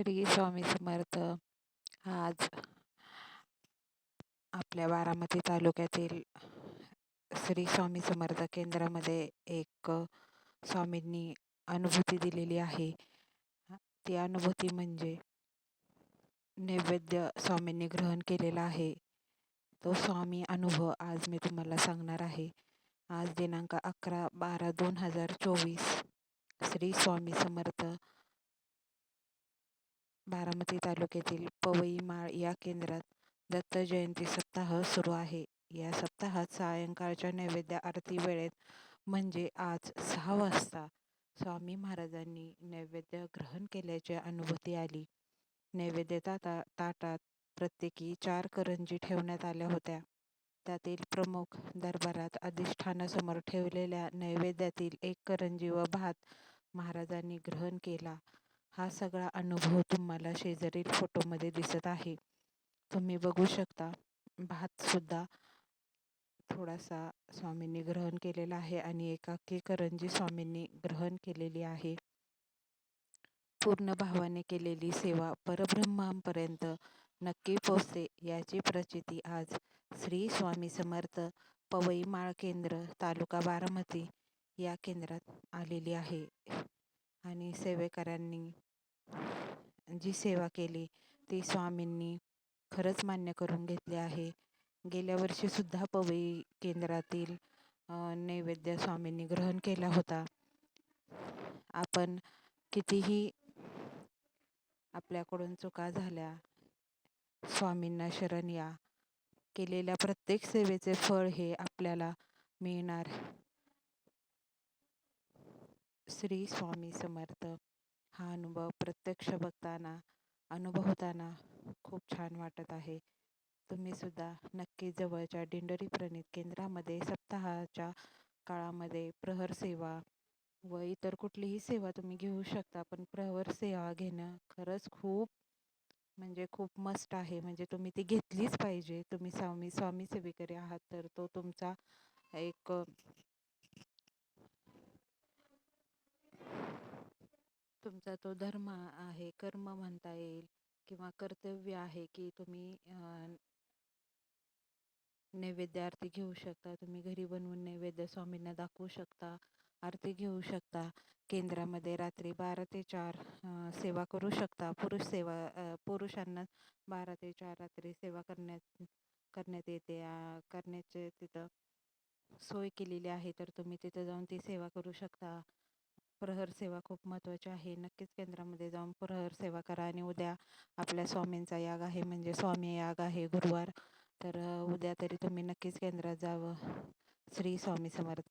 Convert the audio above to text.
श्री स्वामी समर्थ. आज आपल्या बारामती तालुक्यातील श्री स्वामी समर्थ केंद्रामध्ये एक स्वामींनी अनुभूती दिलेली आहे. ती अनुभूती म्हणजे नैवेद्य स्वामींनी ग्रहण केलेला आहे. तो स्वामी अनुभव आज मी तुम्हाला सांगणार आहे. आज दिनांक अकरा बारा दोन हजार चोवीस श्री स्वामी समर्थ बारामती तालुक्यातील पवई माळ या केंद्रात दत्त जयंती सप्ताह सुरू आहे. या सप्ताहात सायंकाळच्या नैवेद्य आरती वेळेत म्हणजे आज सहा वाजता स्वामी महाराजांनी नैवेद्य ग्रहण केल्याची अनुभूती आली. नैवेद्य ताटा ताटात प्रत्येकी चार करंजी ठेवण्यात आल्या होत्या. त्यातील प्रमुख दरबारात अधिष्ठानासमोर ठेवलेल्या नैवेद्यातील एक करंजी व भात महाराजांनी ग्रहण केला. हा सगळा अनुभव तुम्हाला शेजारील फोटोमध्ये दिसत आहे. तुम्ही बघू शकता भातसुद्धा थोडासा स्वामींनी ग्रहण केलेला आहे आणि एकाकी करंजी स्वामींनी ग्रहण केलेली आहे. पूर्ण भावाने केलेली सेवा परब्रह्मांपर्यंत नक्की पोचते याची प्रचिती आज श्री स्वामी समर्थ पवईमाळ केंद्र तालुका बारामती या केंद्रात आलेली आहे. आणि सेवेकऱ्यांनी जी सेवा केली ती स्वामींनी खरंच मान्य करून घेतली आहे. गेल्या वर्षीसुद्धा पवई केंद्रातील नैवेद्य स्वामींनी ग्रहण केला होता. आपण कितीही आपल्याकडून चुका झाल्या स्वामींना शरण या. केलेल्या प्रत्येक सेवेचे फळ हे आपल्याला मिळणार. श्री स्वामी समर्थ हा अनुभव प्रत्यक्ष बघताना अनुभवताना खूप छान वाटत आहे. तुम्ही सुद्धा नक्की जवळच्या दिंडोरी प्रणित केंद्रामध्ये सप्ताहाच्या काळामध्ये प्रहर सेवा व इतर कुठलीही सेवा तुम्ही घेऊ शकता. पण प्रहर सेवा घेणं खरंच खूप म्हणजे खूप मस्त आहे. म्हणजे तुम्ही ती घेतलीच पाहिजे. तुम्ही स्वामी स्वामी सेवेकरी आहात तर तो तुमचा एक तुमचा तो धर्म आहे कर्म म्हणता येईल किंवा कर्तव्य आहे की तुम्ही नैवेद्य आरती घेऊ शकता तुम्ही घरी बनवून नैवेद्य स्वामींना दाखवू शकता आरती घेऊ शकता केंद्रामध्ये रात्री बारा ते चार सेवा करू शकता पुरुष सेवा पुरुषांना बारा ते चार रात्री सेवा करण्यात करण्यात येते करण्याचे तिथं सोय केलेली आहे तर तुम्ही तिथं जाऊन ती सेवा करू शकता. प्रहर सेवा खूप महत्त्वाची आहे. नक्कीच केंद्रामध्ये जाऊन प्रहर सेवा करा आणि उद्या आपल्या स्वामींचा याग आहे म्हणजे स्वामी याग आहे गुरुवार. तर उद्या तरी तुम्ही नक्कीच केंद्रात जावं. श्री स्वामी समर्थ.